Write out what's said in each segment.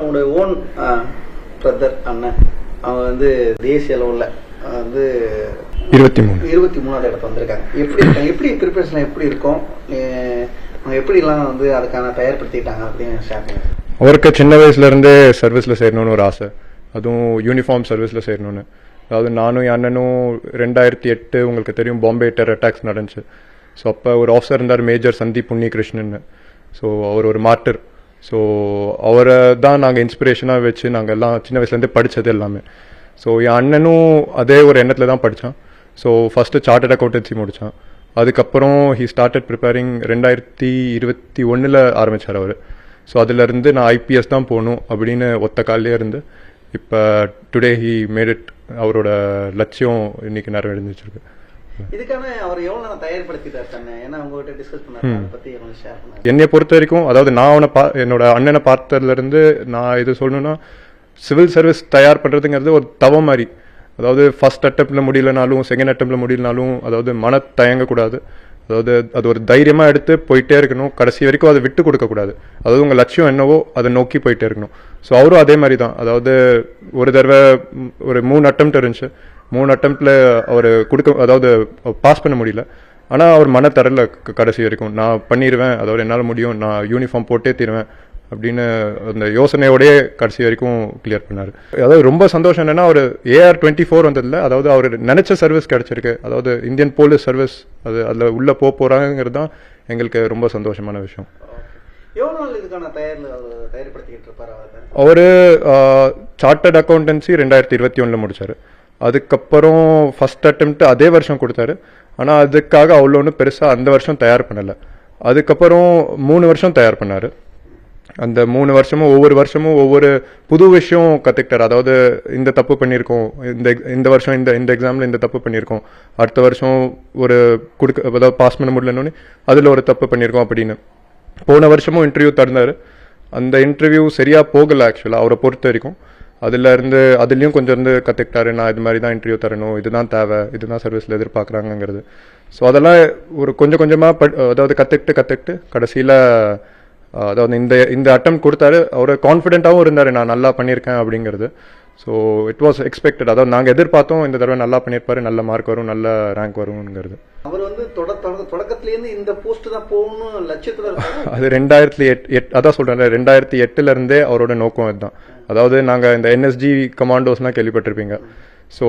அவங்களோட own brother அண்ணன். அவங்க வந்து தேசிய அளவில் வந்து இருபத்தி மூணு. இருபத்தி மூணாவது இடத்துல வந்திருக்காங்க. எப்படி இருக்காங்க? எப்படி ப்ரிப்பரேஷன் எப்படி இருக்கும்? அவங்க எப்படிலாம் வந்து அதுக்கான தயார்படுத்திட்டாங்க அப்படின்னு ஷேர் அவருக்கு சின்ன வயசுல இருந்தே சர்வீஸ்ல சேரணும்னு ஒரு ஆசை. அதுவும் யூனிஃபார்ம் சர்வீஸ்ல சேரணும்னு. அதாவது நானும் என் அண்ணனும் ரெண்டாயிரத்தி எட்டு உங்களுக்கு தெரியும் பாம்பே டெரர் அட்டாக்ஸ் நடந்துச்சு. ஸோ அப்போ ஒரு ஆஃபீஸர் இருந்தார் மேஜர் சந்தீப் புண்ணியகிருஷ்ணன் ஸோ அவர் ஒரு மார்ட்டர் ஸோ அவரை தான் நாங்கள் இன்ஸ்பிரேஷனாக வச்சு நாங்கள் எல்லாம் சின்ன வயசுலேருந்தே படித்தது எல்லாமே. ஸோ என் அண்ணனும் அதே ஒரு எண்ணத்தில் தான் படித்தான் ஸோ ஃபஸ்ட்டு சார்ட்டர்ட் அக்கௌண்டன்சி முடித்தான் அதுக்கப்புறம் ஹி ஸ்டார்டட் ப்ரிப்பேரிங் ரெண்டாயிரத்தி இருபத்தி ஒன்றில் ஆரம்பித்தார் அவர். ஸோ அதுலேருந்து நான் ஐபிஎஸ் தான் போகணும் அப்படின்னு ஒத்த காலிலே இருந்து இப்போ டுடே ஹி மேட் இட் அவரோட லட்சியம் இன்னைக்கு நிறைவேறிஞ்சிருக்கு. இதுக்கான அவர் எவ்வளவு நேரம் தயார்படுத்திட்டார் தன்னை? ஏன்னா உங்ககிட்ட டிஸ்கஸ் பண்ணாரு. அதை பத்தி கொஞ்சம் ஷேர் பண்ணாரு. என்னை பொறுத்த வரைக்கும் அதாவது நான் அவனை பா என்னோட அண்ணனை பார்த்ததுலேருந்து நான் இது சொல்லணும்னா சிவில் சர்வீஸ் தயார் பண்ணுறதுங்கிறது ஒரு தவம் மாதிரி. அதாவது ஃபர்ஸ்ட் அட்டம்ப்டில் முடியலனாலும் செகண்ட் அட்டம்ப்டில் முடியலனாலும் அதாவது மன தயங்கக்கூடாது. அதாவது அது ஒரு தைரியமாக எடுத்து போயிட்டே இருக்கணும். கடைசி வரைக்கும் அதை விட்டு கொடுக்கக்கூடாது அதாவது உங்கள் லட்சியம் என்னவோ அதை நோக்கி போயிட்டே இருக்கணும். ஸோ அவரும் அதே மாதிரி தான். அதாவது ஒரு தடவை ஒரு மூணு அட்டம்ப்ட் இருந்துச்சு. மூணு அட்டம்ப்டில் அவர் கொடுக்க அதாவது பாஸ் பண்ண முடியல. ஆனால் அவர் மன தரல கடைசி வரைக்கும். நான் பண்ணிடுவேன் அதாவது என்னால் முடியும் நான் யூனிஃபார்ம் போட்டே தீருவேன் அப்படின்னு அந்த யோசனையோடயே கடைசி வரைக்கும் கிளியர் பண்ணார். அதாவது ரொம்ப சந்தோஷம் என்னன்னா அவர் ஏஆர் டுவெண்ட்டி ஃபோர் வந்ததில்ல அதாவது அவர் நினைச்ச சர்வீஸ் கிடைச்சிருக்கு. அதாவது இந்தியன் போலீஸ் சர்வீஸ் அது அதில் உள்ளே போக போகிறாங்கிறது தான் எங்களுக்கு ரொம்ப சந்தோஷமான விஷயம். அவர் சார்ட்டர்ட் அக்கௌண்டன்சி ரெண்டாயிரத்தி இருபத்தி ஒன்றில் முடிச்சார். அதுக்கப்புறம் ஃபஸ்ட் அட்டம்ப்ட் அதே வருஷம் கொடுத்தாரு. ஆனால் அதுக்காக அவ்வளோ ஒன்றும் பெருசாக அந்த வருஷம் தயார் பண்ணலை. அதுக்கப்புறம் மூணு வருஷம் தயார் பண்ணார். அந்த மூணு வருஷமும் ஒவ்வொரு வருஷமும் ஒவ்வொரு புது விஷயம் கற்றுக்கிட்டார் அதாவது இந்த தப்பு பண்ணியிருக்கோம் இந்த இந்த வருஷம் இந்த இந்த எக்ஸாமில் இந்த தப்பு பண்ணியிருக்கோம். அடுத்த வருஷம் ஒரு கொடுக்க அதாவது பாஸ் பண்ண முடியலன்னு அதில் ஒரு தப்பு பண்ணியிருக்கோம் அப்படின்னு. போன வருஷமும் இன்டர்வியூ தந்தார். அந்த இன்டர்வியூ சரியாக போகலை ஆக்சுவலாக அவரை பொறுத்த வரைக்கும். அதில் இருந்து அதுலேயும் கொஞ்சம் இருந்து கற்றுக்கிட்டாரு நான் இது மாதிரி தான் இன்டர்வியூ தரணும் இதுதான் தேவை இதுதான் சர்வீஸில் எதிர்பார்க்குறாங்கங்கிறது. ஸோ அதெல்லாம் ஒரு கொஞ்சம் கொஞ்சமாக பட் அதாவது கற்றுக்கிட்டு கற்றுக்கிட்டு கடைசியில் அதாவது இந்த இந்த அட்டம் கொடுத்தாரு அவர் கான்ஃபிடென்ட்டாகவும் இருந்தார் நான் நல்லா பண்ணியிருக்கேன் அப்படிங்கிறது. ஸோ இட் வாஸ் எக்ஸ்பெக்டட் அதாவது நாங்கள் எதிர்பார்த்தோம் இந்த தடவை நல்லா பண்ணியிருப்பாரு நல்ல மார்க் வரும் நல்ல ரேங்க் வருங்கிறது அவர் வந்து தொட தொட- தொடக்கத்துல இருந்து இந்த போஸ்ட் தான் போகணும் லட்சியத்துல அது ரெண்டாயிரத்தி எட் எட் அதான் சொல்கிறேன் ரெண்டாயிரத்தி எட்டுல இருந்தே அவரோட நோக்கம் இதுதான் அதாவது நாங்கள் இந்த என்எஸ்ஜி கமாண்டோஸ்லாம் கேள்விப்பட்டிருப்பீங்க. ஸோ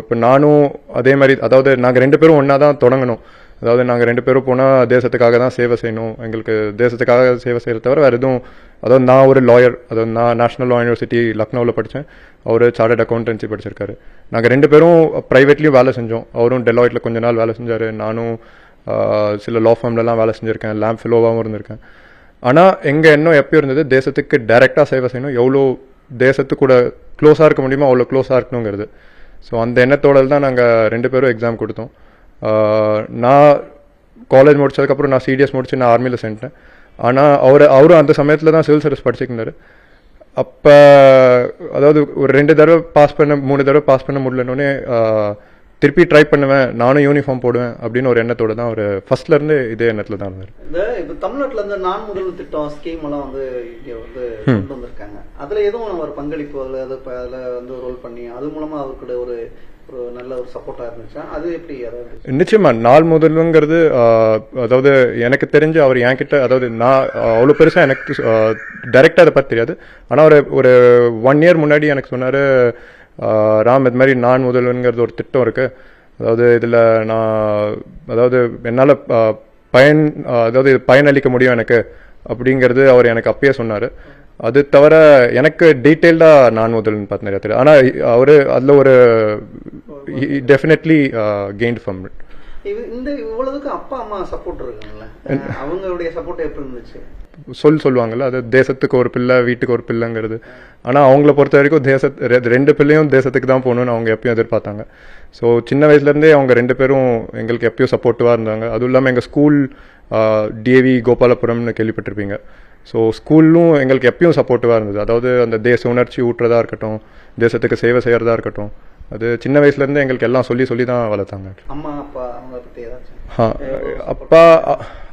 இப்போ நானும் அதே மாதிரி அதாவது நாங்கள் ரெண்டு பேரும் ஒன்றா தான் தொடங்கணும். அதாவது நாங்கள் ரெண்டு பேரும் போனால் தேசத்துக்காக தான் சேவை செய்யணும். எங்களுக்கு தேசத்துக்காக சேவை செய்கிறத தவிர வேறு எதுவும் அதாவது நான் ஒரு லாயர் அதாவது நான் நேஷனல் லா யூனிவர்சிட்டி லக்னோவில் படித்தேன் அவர் சார்ட்டர்ட் அக்கௌண்டன்சி படிச்சிருக்காரு. நாங்கள் ரெண்டு பேரும் ப்ரைவேட்லேயும் வேலை செஞ்சோம். அவரும் டெலாய்ட்டில் கொஞ்ச நாள் வேலை செஞ்சார். நானும் சில லா ஃபார்ம்லலாம் வேலை செஞ்சுருக்கேன். லேம்ப் ஃபிலோவாகவும் இருந்திருக்கேன். ஆனால் எங்கள் எண்ணம் எப்பயும் இருந்தது? தேசத்துக்கு டைரெக்டாக சேவை செய்யணும். எவ்வளோ தேசத்துக்கு கூட க்ளோஸாக இருக்க முடியுமோ அவ்வளோ க்ளோஸாக இருக்கணுங்கிறது. ஸோ அந்த எண்ணத்தோட தான் நாங்கள் ரெண்டு பேரும் எக்ஸாம் கொடுத்தோம். நான் காலேஜ் முடிச்சதுக்கப்புறம் நான் சிடிஎஸ் முடிச்சு நான் ஆர்மியில் சேர்ந்துட்டேன். ஆனால் அவர் அவரும் அந்த சமயத்தில் தான் சிவில் சர்வீஸ் படிச்சுக்கிட்டாரு. அப்போ அதாவது ஒரு ரெண்டு தடவை பாஸ் பண்ண மூணு தடவை பாஸ் பண்ண முடியலன்னொடனே திருப்பி ட்ரை பண்ணுவேன் நானும் யூனிஃபார்ம் போடுவேன் அப்படின்னு ஒரு எண்ணத்தோட தான் அவர் ஃபர்ஸ்ட்லேருந்து இதே எண்ணத்தில் தான் இருந்தார். இந்த இப்ப தமிழ்நாட்டுல இருந்து நான் முதல் திட்டம் ஸ்கீம் எல்லாம் வந்து இங்க வந்து கொண்டு வந்திருக்காங்க. அதுல எதுவும் ஒரு பங்களிப்பு அதுல அது அதுல வந்து ரோல் பண்ணி அது மூலமா அவருக்கு ஒரு ஒரு நல்ல ஒரு சப்போர்ட்டா இருந்துச்சா அது எப்படி அதாவது நிச்சயமா நாள் முதலுங்கிறது அதாவது எனக்கு தெரிஞ்சு அவர் என்கிட்ட அதாவது நான் அவ்வளோ பெருசாக எனக்கு டைரெக்டாக அதை பற்றி தெரியாது. ஆனால் ஒரு ஒரு ஒன் இயர் முன்னாடி எனக்கு சொன்னார் ராம் இது மாதிரி நான் முதல்வன்கிறது ஒரு திட்டம் இருக்குது அதாவது இதில் நான் அதாவது என்னால் பயன் அதாவது இது பயனளிக்க முடியும் எனக்கு அப்படிங்கிறது அவர் எனக்கு அப்பயே சொன்னார். அது தவிர எனக்கு டீட்டெயில்டாக நான் முதல்னு பார்த்து நிறையா தெரியும் ஆனால் அவர் அதில் ஒரு டெஃபினெட்லி கெயின்ட் ஃப்ரம் இது இந்த இவ்வளவுக்கு அப்பா அம்மா சப்போர்ட் இருக்காங்கல்ல? அவங்களுடைய சப்போர்ட் எப்படி இருந்துச்சு? சொல் சொல்லுவாங்கல்ல அது தேசத்துக்கு ஒரு பிள்ளை வீட்டுக்கு ஒரு பிள்ளைங்கிறது. ஆனால் அவங்கள பொறுத்த வரைக்கும் தேச ரெண்டு பிள்ளையும் தேசத்துக்கு தான் போகணும்னு அவங்க எப்பயும் எதிர்பார்த்தாங்க. ஸோ சின்ன வயசுலேருந்தே அவங்க ரெண்டு பேரும் எங்களுக்கு எப்பயும் சப்போர்ட்டிவாக இருந்தாங்க. அதுவும் இல்லாமல் எங்கள் ஸ்கூல் டிஏவி கோபாலபுரம்னு கேள்விப்பட்டிருப்பீங்க. ஸோ ஸ்கூலும் எங்களுக்கு எப்பயும் சப்போர்ட்டிவாக இருந்தது. அதாவது அந்த தேச உணர்ச்சி ஊட்டுறதா இருக்கட்டும் தேசத்துக்கு சேவை செய்கிறதா இருக்கட்டும் அது சின்ன வயசுலேருந்து எங்களுக்கு எல்லாம் சொல்லி சொல்லி தான் வளர்த்தாங்க. அம்மா அப்பா அப்பா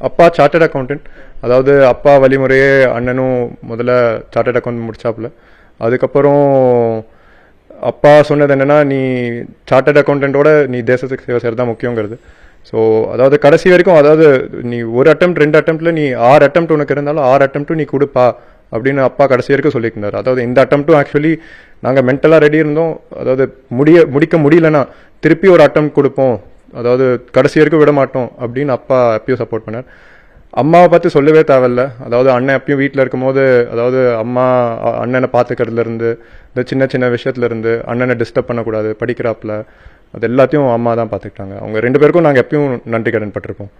அப்பா சார்ட்டர்ட் அக்கௌண்டன்ட் அதாவது அப்பா வழிமுறையே அண்ணனும் முதல்ல சார்ட்டர்ட் அக்கௌண்ட் முடிச்சாப்புல. அதுக்கப்புறம் அப்பா சொன்னது என்னன்னா நீ சார்ட்டர்ட் அக்கௌண்டன்ட்டோட நீ தேசத்துக்கு சேவை செய்கிறது தான் முக்கியங்கிறது. ஸோ அதாவது கடைசி வரைக்கும் அதாவது நீ ஒரு அட்டம் ரெண்டு அட்டம்ப்ட்ல நீ ஆறு அட்டம் உனக்கு இருந்தாலும் ஆறு அட்டம் நீ கொடுப்பா. அப்படின்னு அப்பா கடைசி வரைக்கும் சொல்லியிருந்தார். அதாவது இந்த அட்டம்ப்ட்டும் ஆக்சுவலி நாங்கள் மென்டலாக ரெடி இருந்தோம். அதாவது முடிய முடிக்க முடியலன்னா திருப்பி ஒரு அட்டம் கொடுப்போம். அதாவது கடைசி வரைக்கும் விட மாட்டோம் அப்படின்னு அப்பா எப்பயும் சப்போர்ட் பண்ணார். அம்மாவை பார்த்து சொல்லவே தேவையில்ல. அதாவது அண்ணன் எப்பயும் வீட்டில் இருக்கும்போது அதாவது அம்மா அண்ணனை பார்த்துக்கிறதுலேருந்து இந்த சின்ன சின்ன விஷயத்துலேருந்து அண்ணனை டிஸ்டர்ப் பண்ணக்கூடாது படிக்கிறாப்புல. அது எல்லாத்தையும் அம்மா தான் பார்த்துக்கிட்டாங்க. அவங்க ரெண்டு பேருக்கும் நாங்கள் எப்பயும் நன்றி கடன் பட்டிருப்போம்.